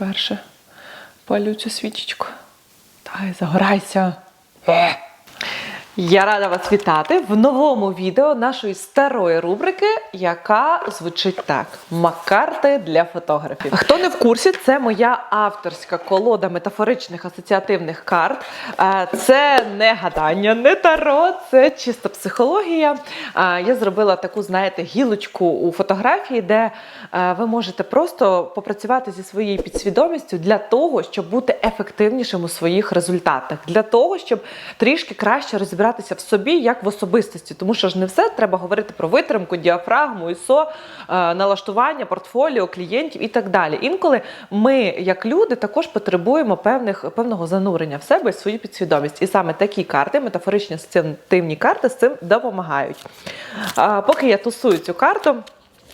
вперше палю цю свічечку. Дай, загорайся. Я рада вас вітати в новому відео нашої старої рубрики, яка звучить так: Макарти для фотографів. Хто не в курсі, це моя авторська колода метафоричних асоціативних карт. Е, Це не гадання, не таро, це чисто психологія. Е, Я зробила таку, знаєте, гілочку у фотографії, де е, ви можете просто попрацювати зі своєю підсвідомістю для того, щоб бути ефективнішим у своїх результатах, для того, щоб трішки краще розібратися в собі як в особистості. Тому що ж не все треба говорити про витримку, діафрагму, ІСО, е, налаштування, портфоліо, клієнтів і так далі. Інколи ми, як люди, також потребуємо певних певного занурення в себе і свою підсвідомість. І саме такі карти, метафоричні асоціативні карти, з цим допомагають. Поки я тусую цю карту.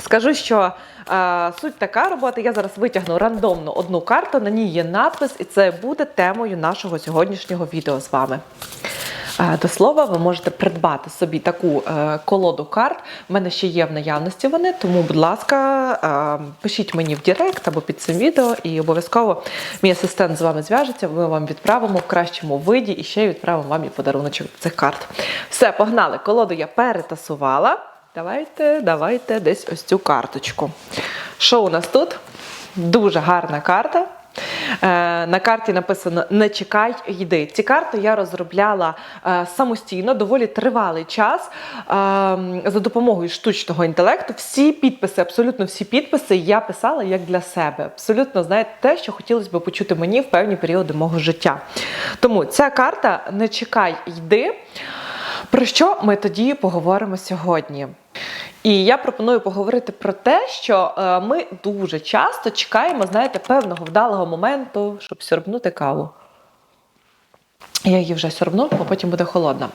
Скажу, що е, суть така робота. Я зараз витягну рандомно одну карту, на ній є надпис, і це буде темою нашого сьогоднішнього відео з вами. Е, До слова, ви можете придбати собі таку е, колоду карт. У мене ще є в наявності вони, тому, будь ласка, е, пишіть мені в Директ або під цим відео, і обов'язково мій асистент з вами зв'яжеться. Ми вам відправимо в кращому виді і ще відправимо вам і подаруночок цих карт. Все, погнали. Колоду я перетасувала. Давайте, давайте десь ось цю карточку. Що у нас тут? Дуже гарна карта. Е, На карті написано Не чекай, йди. Ці карти я розробляла е, самостійно, доволі тривалий час е, за допомогою штучного інтелекту. Всі підписи, абсолютно всі підписи я писала як для себе. Абсолютно, знаєте, те, що хотілося б почути мені в певні періоди мого життя. Тому ця карта Не чекай, йди. Про що ми тоді поговоримо сьогодні? І я пропоную поговорити про те, що е, ми дуже часто чекаємо, знаєте, певного вдалого моменту, щоб сьорбнути каву. Я її вже сьорбну, бо потім буде холодна.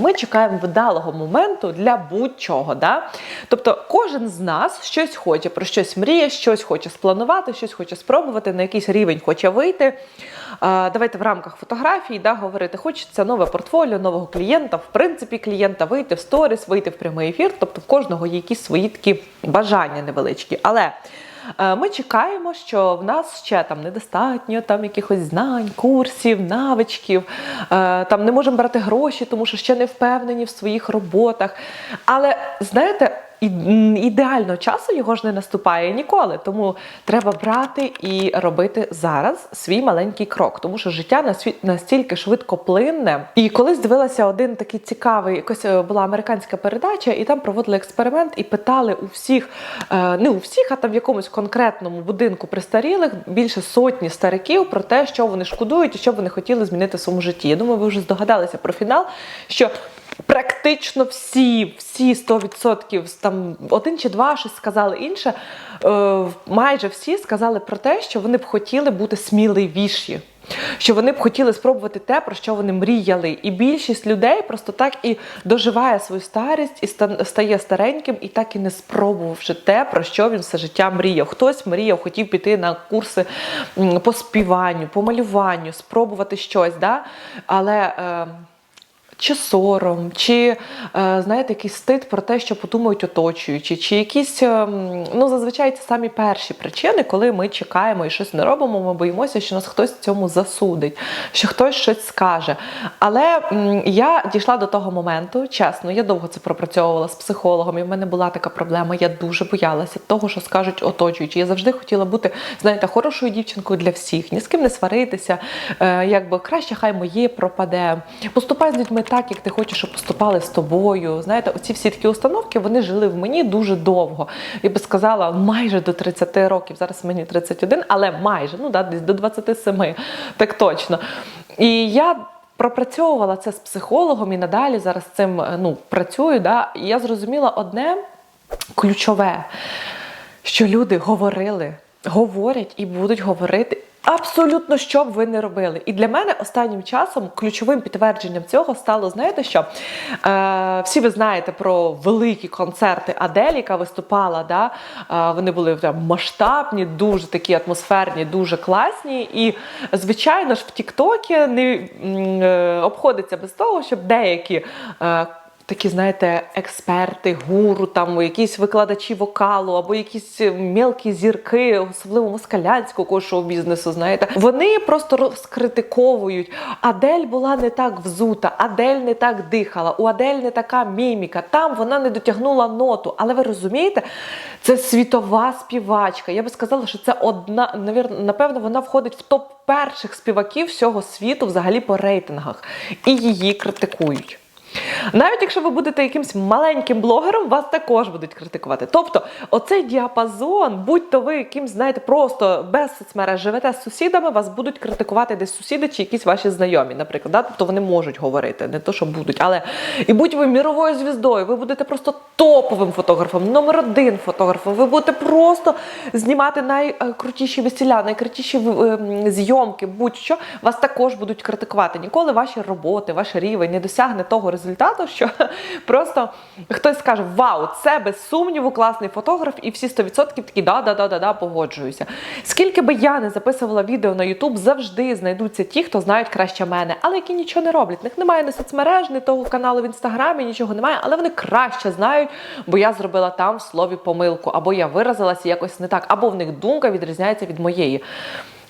Ми чекаємо вдалого моменту для будь-чого. Да? Тобто кожен з нас щось хоче, про щось мріє, щось хоче спланувати, щось хоче спробувати, на якийсь рівень хоче вийти. А, давайте в рамках фотографії да, говорити, хочеться нове портфоліо, нового клієнта, в принципі, клієнта вийти в сторіс, вийти в прямий ефір. Тобто в кожного є якісь свої такі бажання невеличкі. Але ми чекаємо, що в нас ще там недостатньо там якихось знань, курсів, навичків. Е, Там не можемо брати гроші, тому що ще не впевнені в своїх роботах. Але знаєте. Ідеального часу його ж не наступає ніколи, тому треба брати і робити зараз свій маленький крок, тому що життя настільки швидко плинне. І колись дивилася один такий цікавий, якось е, була американська передача, і там проводили експеримент і питали у всіх, е, не у всіх, а там в якомусь конкретному будинку престарілих більше сотні стариків про те, що вони шкодують і що вони хотіли змінити в своєму житті. Я думаю, ви вже здогадалися про фінал, що практично всі, всі 100%, там один чи два щось сказали інше. Е, майже всі сказали про те, що вони б хотіли бути сміливіші. Що вони б хотіли спробувати те, про що вони мріяли. І більшість людей просто так і доживає свою старість і ста- стає стареньким, і так і не спробувавши те, про що він все життя мріяв. Хтось мріяв, хотів піти на курси по співанню, по малюванню, спробувати щось. Да? Але. Е, чи сором, чи е, знаєте, якийсь стид про те, що подумають оточуючі, чи якісь ем, ну зазвичай це самі перші причини, коли ми чекаємо і щось не робимо. Ми боїмося, що нас хтось в цьому засудить, що хтось щось скаже. Але я дійшла до того моменту, чесно, я довго це пропрацьовувала з психологом, і в мене була така проблема. Я дуже боялася того, що скажуть оточуючі. Я завжди хотіла бути, знаєте, хорошою дівчинкою для всіх, ні з ким не сваритися. Е, якби краще хай моє пропаде. Поступай з людьми так, як ти хочеш, щоб поступали з тобою. Знаєте, оці всі такі установки вони жили в мені дуже довго. Я би сказала, майже до 30 років. Зараз мені 31, але майже, ну да, десь до 27, так точно. І я. Пропрацьовувала це з психологом і надалі зараз цим е, ну, працюю. Да? І я зрозуміла одне ключове, що люди говорили, говорять і будуть говорити абсолютно що б ви не робили. І для мене останнім часом ключовим підтвердженням цього стало, знаєте що? Е, всі ви знаєте про великі концерти Адель, яка виступала. Да? Е, вони були там, масштабні, дуже такі атмосферні, дуже класні. І, звичайно ж, в Тіктокі не е, обходиться без того, щоб деякі. е, такі, знаєте, експерти, гуру, там якісь викладачі вокалу, або якісь мелкі зірки, особливо москалянського шоу-бізнесу, знаєте, вони просто розкритиковують. Адель була не так взута, Адель не так дихала, у Адель не така міміка, там вона не дотягнула ноту. Але ви розумієте, це світова співачка. Я би сказала, що це одна, напевно, вона входить в топ перших співаків всього світу, взагалі по рейтингах, і її критикують. Навіть якщо ви будете якимсь маленьким блогером, вас також будуть критикувати. Тобто, оцей діапазон, будь-то ви якимсь, знаєте, просто без соцмереж живете з сусідами, вас будуть критикувати десь сусіди чи якісь ваші знайомі, наприклад. Да? Тобто вони можуть говорити, не то, що будуть. Але і будь ви міровою звіздою, ви будете просто топовим фотографом, номер один фотографом. Ви будете просто знімати найкрутіші весіля, найкрутіші ем, зйомки, будь-що, вас також будуть критикувати. Ніколи ваші роботи, ваш рівень не досягне того результату, що просто хтось скаже: Вау, це без сумніву класний фотограф, і всі 100% такі да, да, да, да, да, погоджуюся. Скільки би я не записувала відео на YouTube, завжди знайдуться ті, хто знають краще мене, але які нічого не роблять. В них немає ні соцмереж, ні того каналу в інстаграмі, нічого немає, але вони краще знають, бо я зробила там в слові помилку, або я виразилася якось не так, або в них думка відрізняється від моєї.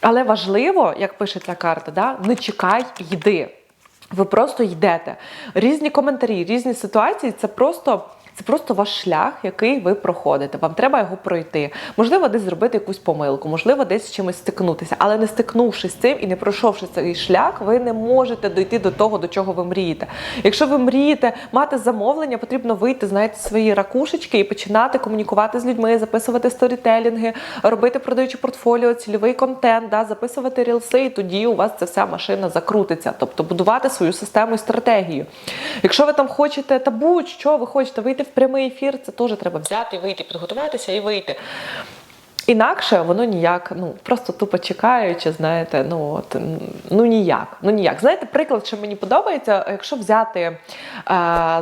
Але важливо, як пише ця карта, да, не чекай, йди. Ви просто йдете. Різні коментарі, різні ситуації це просто. Це просто ваш шлях, який ви проходите. Вам треба його пройти. Можливо, десь зробити якусь помилку, можливо, десь з чимось стикнутися. Але не стикнувшись з цим і не пройшовши цей шлях, ви не можете дойти до того, до чого ви мрієте. Якщо ви мрієте мати замовлення, потрібно вийти, знаєте, свої ракушечки і починати комунікувати з людьми, записувати сторітелінги, робити продаючи портфоліо, цільовий контент, да, записувати рілси, і тоді у вас ця вся машина закрутиться. Тобто будувати свою систему і стратегію. Якщо ви там хочете, та будь-що ви хочете вийти в прямий ефір, це теж треба взяти, вийти, підготуватися і вийти. Інакше воно ніяк, ну просто тупо чекаючи, знаєте, ну от ну ніяк. Ну ніяк. Знаєте, приклад, що мені подобається, якщо взяти е,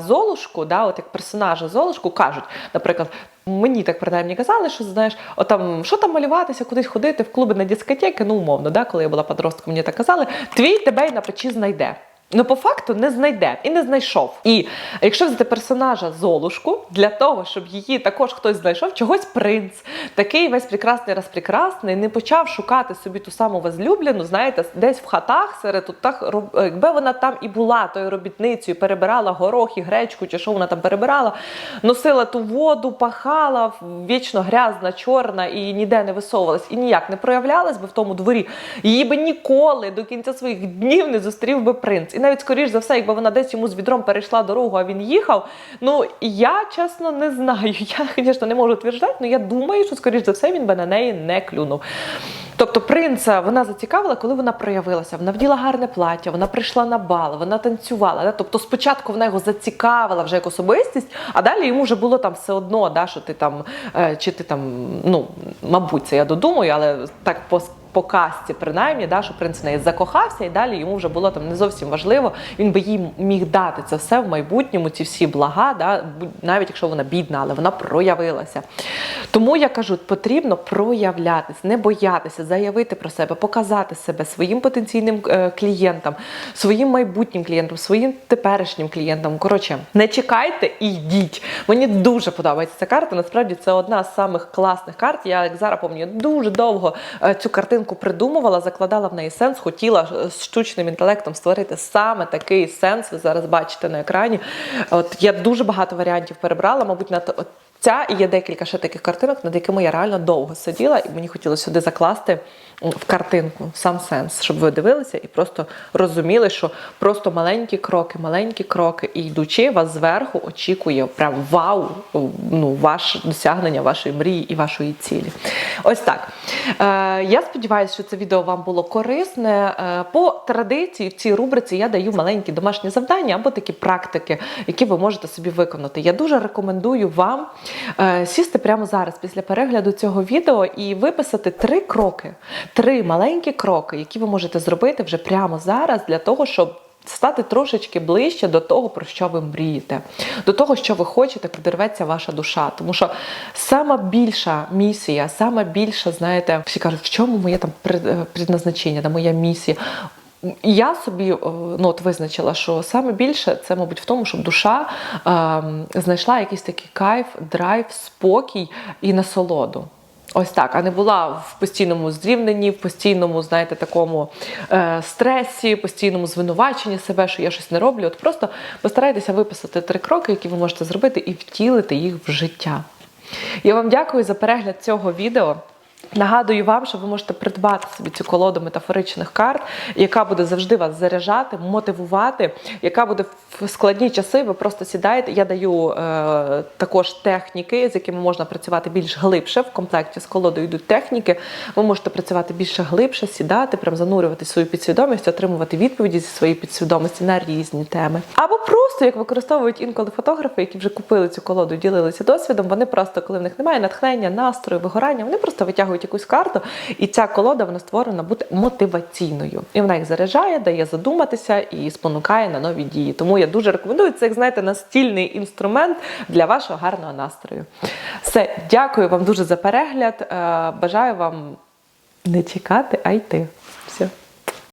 Золушку, да, от як персонажа Золушку, кажуть, наприклад. Мені так принаймні казали, що знаєш, отам, що там малюватися, кудись ходити в клуби на дискотеки, ну умовно, да, коли я була подростком, мені так казали, твій тебе й на печі знайде. Ну, по факту не знайде і не знайшов. І якщо взяти персонажа Золушку, для того, щоб її також хтось знайшов, чогось принц, такий весь прекрасний раз прекрасний, не почав шукати собі ту саму возлюблену, знаєте, десь в хатах серед тутах, роб- якби вона там і була тою робітницею, перебирала горох і гречку, чи що вона там перебирала, носила ту воду, пахала, вічно грязна, чорна і ніде не висовувалась, і ніяк не проявлялась би в тому дворі. Її би ніколи до кінця своїх днів не зустрів би принц. І навіть скоріш за все, якби вона десь йому з відром перейшла дорогу, а він їхав. Ну я чесно не знаю. Я, звісно, не можу тверджати, але я думаю, що скоріш за все він би на неї не клюнув. Тобто принца вона зацікавила, коли вона проявилася. Вона вділа гарне плаття, вона прийшла на бал, вона танцювала. Да? Тобто спочатку вона його зацікавила вже як особистість, а далі йому вже було там все одно, да, що ти там, е, чи ти там, ну, мабуть, це я додумаю, але так по по касті, принаймні, да, що принц в неї закохався, і далі йому вже було там не зовсім важливо. Він би їй міг дати це все в майбутньому, ці всі блага, да, навіть якщо вона бідна, але вона проявилася. Тому я кажу, потрібно проявлятись, не боятися, заявити про себе, показати себе своїм потенційним е, клієнтам, своїм майбутнім клієнтам, своїм теперішнім клієнтам. Коротше, не чекайте і йдіть. Мені дуже подобається ця карта. Насправді це одна з самих класних карт. Я як зараз пам'ятаю, дуже довго е, цю картинку придумувала, закладала в неї сенс, хотіла е, з штучним інтелектом створити саме такий сенс. Ви зараз бачите на екрані. От я дуже багато варіантів перебрала, мабуть, на Ця і є декілька ще таких картинок, над якими я реально довго сиділа, і мені хотілося сюди закласти в картинку сам сенс, щоб ви дивилися і просто розуміли, що просто маленькі кроки, маленькі кроки, і йдучи, вас зверху очікує прям вау, ну, ваше досягнення вашої мрії і вашої цілі. Ось так. Е, я сподіваюся, що це відео вам було корисне. Е, по традиції в цій рубриці я даю маленькі домашні завдання або такі практики, які ви можете собі виконати. Я дуже рекомендую вам е, сісти прямо зараз після перегляду цього відео і виписати три кроки, три маленькі кроки, які ви можете зробити вже прямо зараз для того, щоб. Стати трошечки ближче до того, про що ви мрієте, до того, що ви хочете, куди рветься ваша душа. Тому що сама більша місія, сама більша, знаєте, всі кажуть, в чому моє там е, предназначення, моя місія. Я собі е, ну, от визначила, що саме більше це, мабуть, в тому, щоб душа е, знайшла якийсь такий кайф, драйв, спокій і насолоду. Ось так, а не була в постійному зрівненні, в постійному, знаєте, такому е, стресі, постійному звинуваченні себе, що я щось не роблю. От просто постарайтеся виписати три кроки, які ви можете зробити, і втілити їх в життя. Я вам дякую за перегляд цього відео. Нагадую вам, що ви можете придбати собі цю колоду метафоричних карт, яка буде завжди вас заряджати, мотивувати, яка буде в складні часи. Ви просто сідаєте. Я даю е, також техніки, з якими можна працювати більш глибше. В комплекті з колодою йдуть техніки. Ви можете працювати більше глибше, сідати, прям занурювати свою підсвідомість, отримувати відповіді зі своєї підсвідомості на різні теми. Або просто як використовують інколи фотографи, які вже купили цю колоду, ділилися досвідом. Вони просто, коли в них немає натхнення, настрою, вигорання, вони просто витягують якусь карту, і ця колода вона створена бути мотиваційною. І вона їх заряджає, дає задуматися і спонукає на нові дії. Тому я дуже рекомендую це, як знаєте, настільний інструмент для вашого гарного настрою. Все, дякую вам дуже за перегляд. Е, Бажаю вам не чекати, а йти.